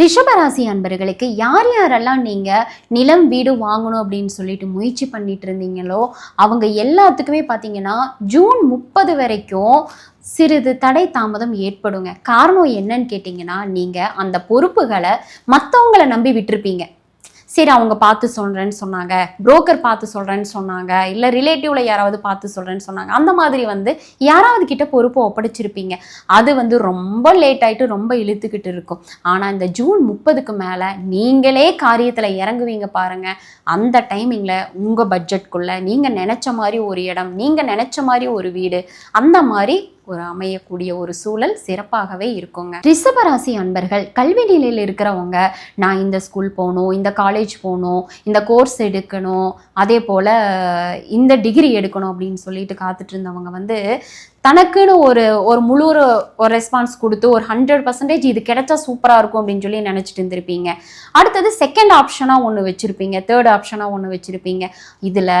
ரிஷபராசி அன்பர்களுக்கு யார் யாரெல்லாம் நீங்கள் நிலம் வீடு வாங்கணும் அப்படின்னு சொல்லிட்டு முயற்சி பண்ணிட்டு இருந்தீங்களோ அவங்க எல்லாத்துக்குமே பார்த்தீங்கன்னா ஜூன் முப்பது வரைக்கும் சிறிது தடை தாமதம் ஏற்படுங்க. காரணம் என்னன்னு கேட்டிங்கன்னா நீங்கள் அந்த பொறுப்புகளை மற்றவங்களை நம்பி விட்டுருப்பீங்க. சரி அவங்க பார்த்து சொல்கிறேன்னு சொன்னாங்க. புரோக்கர் பார்த்து சொல்கிறேன்னு சொன்னாங்க. இல்லை ரிலேட்டிவில் யாராவது பார்த்து சொல்கிறேன்னு சொன்னாங்க. அந்த மாதிரி வந்து யாராவது கிட்ட பொறுப்பை ஒப்படைச்சிருப்பீங்க. அது வந்து ரொம்ப லேட் ஆகிட்டு ரொம்ப இழுத்துக்கிட்டு இருக்கும். ஆனால் இந்த ஜூன் முப்பதுக்கு மேலே நீங்களே காரியத்தில் இறங்குவீங்க பாருங்க. அந்த டைமிங்கில் உங்கள் பட்ஜெட்குள்ளே நீங்கள் நினச்ச மாதிரி ஒரு இடம் நீங்கள் நினச்ச மாதிரி ஒரு வீடு அந்த மாதிரி ஒரு அமையக்கூடிய ஒரு சூழல் சிறப்பாகவே இருக்குங்க. ரிஷபராசி அன்பர்கள் கல்வி நிலையில் இருக்கிறவங்க நான் இந்த ஸ்கூல் போகணும் இந்த காலேஜ் போகணும் இந்த கோர்ஸ் எடுக்கணும் அதே போல் இந்த டிகிரி எடுக்கணும் அப்படின்னு சொல்லிட்டு காத்துட்டு இருந்தவங்க வந்து தனக்குன்னு ஒரு ஒரு முழு ஒரு ஒரு ரெஸ்பான்ஸ் கொடுத்து ஒரு ஹண்ட்ரட் பர்சன்டேஜ் இது கிடைச்சா சூப்பராக இருக்கும் அப்படின்னு சொல்லி நினச்சிட்டு இருந்திருப்பீங்க. அடுத்தது செகண்ட் ஆப்ஷனாக ஒன்று வச்சுருப்பீங்க. தேர்ட் ஆப்ஷனாக ஒன்று வச்சுருப்பீங்க. இதில்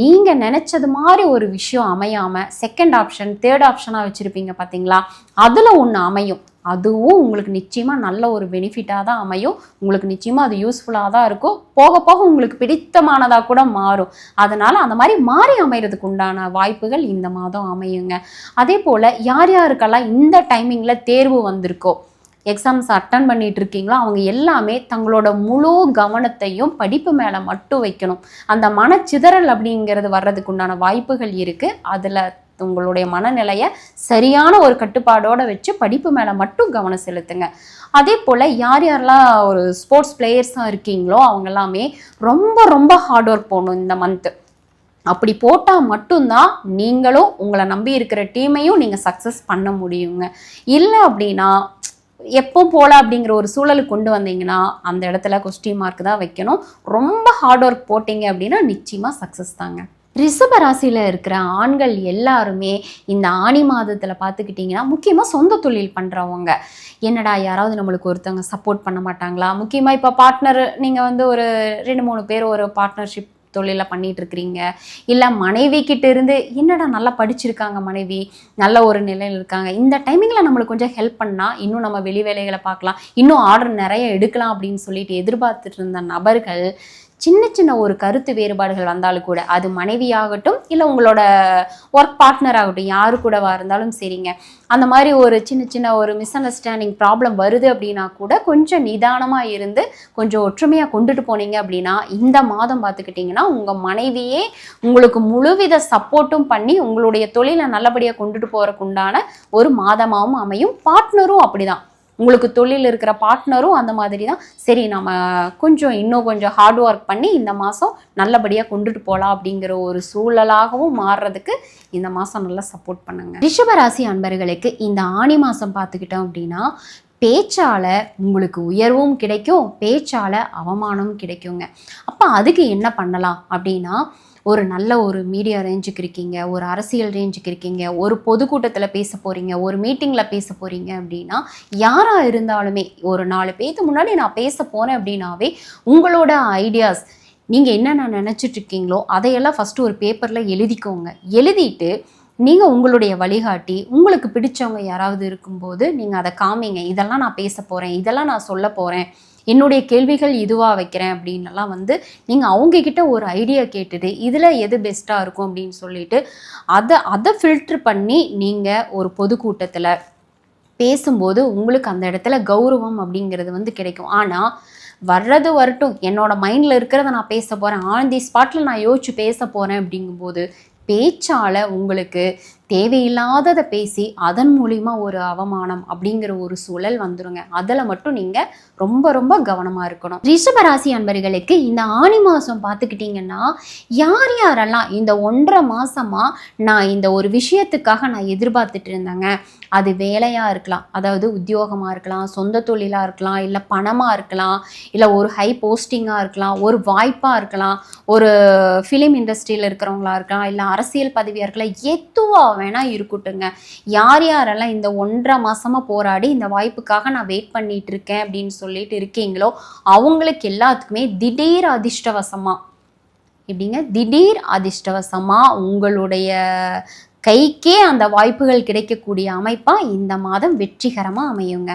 நீங்கள் நினச்சது மாதிரி ஒரு விஷயம் அமையாமல் செகண்ட் ஆப்ஷன் தேர்ட் ஆப்ஷனாக வச்சுருப்பீங்க பார்த்தீங்களா அதில் ஒன்று அமையும். அதுவும் உங்களுக்கு நிச்சயமாக நல்ல ஒரு பெனிஃபிட்டாக தான் அமையும். உங்களுக்கு நிச்சயமாக அது யூஸ்ஃபுல்லாக தான் இருக்கும். போக போக உங்களுக்கு பிடித்தமானதாக கூட மாறும். அதனால் அந்த மாதிரி மாறி அமைகிறதுக்கு உண்டான வாய்ப்புகள் இந்த மாதம் அமையுங்க. அதே போல் யார் யாருக்கெல்லாம் இந்த டைமிங்கில் தேர்வு வந்திருக்கோ எக்ஸாம்ஸ் அட்டன் பண்ணிட்டு இருக்கீங்களோ அவங்க எல்லாமே தங்களோட முழு கவனத்தையும் படிப்பு மேலே மட்டும் வைக்கணும். அந்த மனச்சிதறல் அப்படிங்கிறது வர்றதுக்கு உண்டான வாய்ப்புகள் இருக்குது அதில் உங்களுடைய மனநிலையை சரியான ஒரு கட்டுப்பாடோடு வச்சு படிப்பு மேலே மட்டும் கவனம் செலுத்துங்க. அதே போல் யார் யாரெல்லாம் ஒரு ஸ்போர்ட்ஸ் பிளேயர்ஸாக இருக்கீங்களோ அவங்க எல்லாமே ரொம்ப ரொம்ப ஹார்ட் ஒர்க் போகணும் இந்த மந்த்து அப்படி போட்டால் மட்டும்தான் நீங்களும் உங்களை நம்பி இருக்கிற டீமையும் நீங்கள் சக்ஸஸ் பண்ண முடியுங்க. இல்லை அப்படின்னா எப்போ போல அப்படிங்கிற ஒரு சூழலுக்கு கொண்டு வந்தீங்கன்னா அந்த இடத்துல கொஸ்டின் மார்க் தான் வைக்கணும். ரொம்ப ஹார்ட் ஒர்க் போட்டீங்க அப்படின்னா நிச்சயமாக சக்ஸஸ் தாங்க. ரிஷப ராசியில் இருக்கிற ஆண்கள் எல்லாருமே இந்த ஆணி மாதத்தில் பார்த்துக்கிட்டிங்கன்னா முக்கியமாக சொந்த தொழில் பண்ணுறவங்க என்னடா யாராவது நம்மளுக்கு ஒருத்தவங்க சப்போர்ட் பண்ண மாட்டாங்களா? முக்கியமாக இப்போ பார்ட்னர் நீங்கள் வந்து ஒரு ரெண்டு மூணு பேர் ஒரு பார்ட்னர்ஷிப் தொழிலை பண்ணிட்டு இருக்கிறீங்க இல்லை மனைவி கிட்ட இருந்து என்னடா நல்லா படிச்சிருக்காங்க மனைவி? நல்ல ஒரு நிலையில் இருக்காங்க. இந்த டைமிங்கில் நம்மளுக்கு கொஞ்சம் ஹெல்ப் பண்ணால் இன்னும் நம்ம வெளி வேலைகளை பார்க்கலாம். இன்னும் ஆர்டர் நிறைய எடுக்கலாம் அப்படின்னு சொல்லிட்டு எதிர்பார்த்துட்டு இருந்த நபர்கள் சின்ன சின்ன ஒரு கருத்து வேறுபாடுகள் வந்தாலும் கூட அது மனைவியாகட்டும் இல்லை உங்களோட ஒர்க் பார்ட்னர் ஆகட்டும் யாரு கூடவா இருந்தாலும் சரிங்க. அந்த மாதிரி ஒரு சின்ன சின்ன ஒரு மிஸ் அண்டர்ஸ்டாண்டிங் ப்ராப்ளம் வருது அப்படின்னா கூட கொஞ்சம் நிதானமாக இருந்து கொஞ்சம் ஒற்றுமையாக கொண்டுட்டு போனீங்க அப்படின்னா இந்த மாதம் பார்த்துக்கிட்டிங்கன்னா உங்கள் மனைவியே உங்களுக்கு முழுவித சப்போர்ட்டும் பண்ணி உங்களுடைய தொழிலை நல்லபடியாக கொண்டுட்டு போகிறக்கு உண்டான ஒரு மாதமாகவும் அமையும். பார்ட்னரும் அப்படிதான். உங்களுக்கு தொழில் இருக்கிற பார்ட்னரும் அந்த மாதிரி தான் சரி நம்ம கொஞ்சம் இன்னும் கொஞ்சம் ஹார்ட் ஒர்க் பண்ணி இந்த மாதம் நல்லபடியாக கொண்டுட்டு போகலாம் அப்படிங்கிற ஒரு சூழலாகவும் மாறுறதுக்கு இந்த மாதம் நல்லா சப்போர்ட் பண்ணுங்க. ரிஷபராசி அன்பர்களுக்கு இந்த ஆணி மாதம் பார்த்துக்கிட்டோம் அப்படின்னா பேச்சால் உங்களுக்கு உயர்வும் கிடைக்கும் பேச்சால் அவமானமும் கிடைக்குங்க. அப்போ அதுக்கு என்ன பண்ணலாம் அப்படின்னா ஒரு நல்ல ஒரு மீடியா ரேஞ்சுக்கு இருக்கீங்க ஒரு அரசியல் ரேஞ்சுக்கு இருக்கீங்க ஒரு பொதுக்கூட்டத்தில் பேச போகிறீங்க ஒரு மீட்டிங்கில் பேச போகிறீங்க அப்படின்னா யாராக இருந்தாலுமே ஒரு நாலு பேருக்கு முன்னாடி நான் பேச போகிறேன் அப்படின்னாவே உங்களோட ஐடியாஸ் நீங்கள் என்னென்ன நினச்சிட்டு இருக்கீங்களோ அதையெல்லாம் ஃபஸ்ட்டு ஒரு பேப்பரில் எழுதிக்கோங்க. எழுதிட்டு நீங்கள் உங்களுடைய வழிகாட்டி உங்களுக்கு பிடிச்சவங்க யாராவது இருக்கும்போது நீங்கள் அதை காமிங்க. இதெல்லாம் நான் பேச போகிறேன் இதெல்லாம் நான் சொல்ல போகிறேன் என்னுடைய கேள்விகள் இதுவாக வைக்கிறேன் அப்படின்லாம் வந்து நீங்கள் அவங்கக்கிட்ட ஒரு ஐடியா கேட்டுட்டு இதில் எது பெஸ்ட்டாக இருக்கும் அப்படின்னு சொல்லிட்டு அதை அதை ஃபில்ட்ரு பண்ணி நீங்கள் ஒரு பொதுக்கூட்டத்தில் பேசும்போது உங்களுக்கு அந்த இடத்துல கௌரவம் அப்படிங்கிறது வந்து கிடைக்கும். ஆனால் வர்றது வரட்டும். என்னோட மைண்டில் இருக்கிறத நான் பேச போகிறேன் ஆன் தி ஸ்பாட்டில் நான் யோசிச்சு பேச போகிறேன் அப்படிங்கும்போது பேச்சால் உங்களுக்கு தேவையில்லாததை பேசி அதன் மூலிமா ஒரு அவமானம் அப்படிங்கிற ஒரு சூழல் வந்துருங்க. அதில் மட்டும் நீங்கள் ரொம்ப ரொம்ப கவனமாக இருக்கணும். ரிஷபராசி அன்பர்களுக்கு இந்த ஆணி மாதம் பார்த்துக்கிட்டிங்கன்னா யார் யாரெல்லாம் இந்த ஒன்றரை மாதமாக நான் இந்த ஒரு விஷயத்துக்காக நான் எதிர்பார்த்துட்டு இருந்தேங்க. அது வேலையாக இருக்கலாம். அதாவது உத்தியோகமாக இருக்கலாம் சொந்த தொழிலாக இருக்கலாம் இல்லை பணமாக இருக்கலாம் இல்லை ஒரு ஹை போஸ்டிங்காக இருக்கலாம் ஒரு வாய்ப்பாக இருக்கலாம் ஒரு ஃபிலிம் இண்டஸ்ட்ரியில் இருக்கிறவங்களா இருக்கலாம் இல்லை அரசியல் பதவியாக இருக்கலாம் எதுவாக வேணா இருக்கட்டுங்க யார் யாரெல்லாம் இந்த ஒன்றரை மாதமாக போராடி இந்த வாய்ப்புக்காக நான் வெயிட் பண்ணிட்டு இருக்கேன் அப்படின்னு சொல்லிட்டு இருக்கீங்களோ அவங்களுக்கு எல்லாத்துக்குமே திடீர் அதிர்ஷ்டவசமாக எப்படிங்க? திடீர் அதிர்ஷ்டவசமாக உங்களுடைய கைக்கே அந்த வாய்ப்புகள் கிடைக்கக்கூடிய அமைப்பாக இந்த மாதம் வெற்றிகரமாக அமையுங்க.